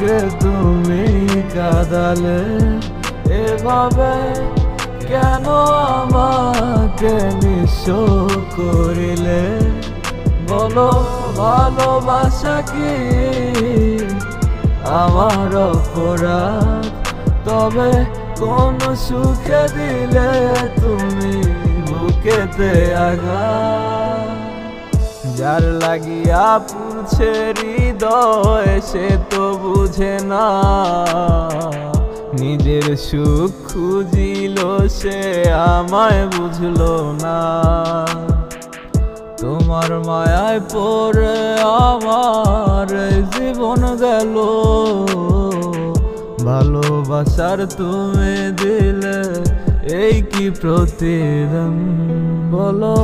আমাকে তুমি কাদালে এভাবে কেন আমাকে নিঃস্ব করিলে? বলো, ভালোবাসা কি? আমার অপরাধ, তবে কোন সুখে দিলে তুমি বুকেতে আঘাত? যার লাগিয়া পুছে হৃদয়, সে তো বুঝে না। নিজের সুখ খুঁজিল সে, আমায় বুঝলো না। তোমার মায়ায় পড়ে আমার জীবন গেল। ভালোবাসার তুমি দিলে, এই কি প্রতিদান? বলো,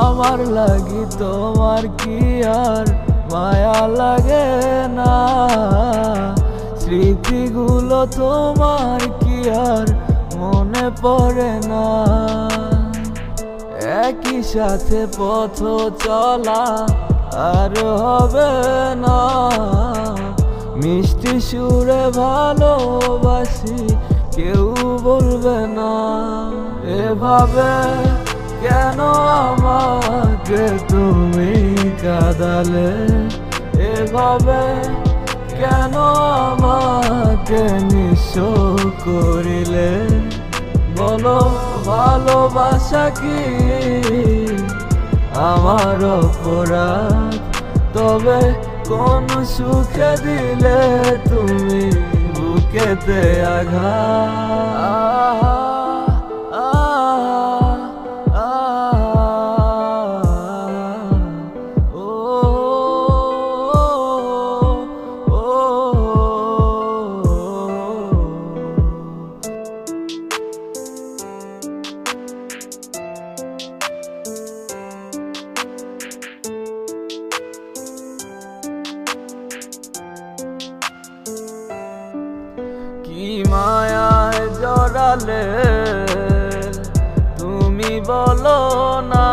আমার লাগি তোমার কি আর মায়া লাগে না? স্মৃতিগুলো তোমার কি আর মনে পড়ে না? একই সাথে পথ চলা আর হবে না। মিষ্টি সুরে ভালোবাসি, কেউ বলবে না। এভাবে কেন আমাকে তুমি কাদালে? এভাবে কেন আমাকে নিঃস্ব করিলে? বলো, ভালোবাসা কি? আমার অপরাধ। তবে কোন সুখে দিলে তুমি বুকেতে আঘাত? কি মায়ায় জড়ালে? তুমি বলো না,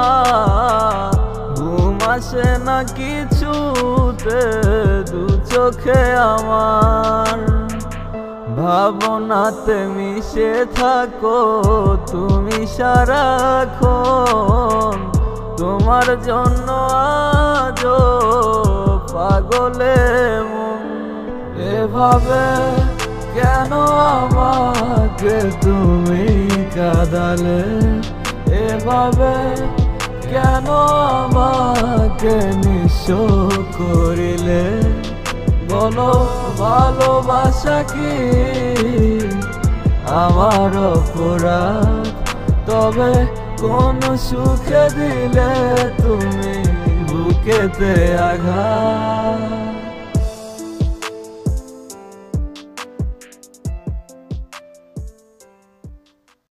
ঘুম আসে না কিছুতে, দু চোখে আমার। ভাবনাতে মিশে থাকো, তুমি সারাক্ষণ তোমার জন্য আজ পাগলে এভাবে কেন আমাকে তুমি কাদালে? এভাবে কেন আমাকে নিঃস্ব করিলে? বলো, ভালোবাসা কি? আমার অপরাধ। তবে কোন সুখে দিলে তুমি বুকেতে আঘাত?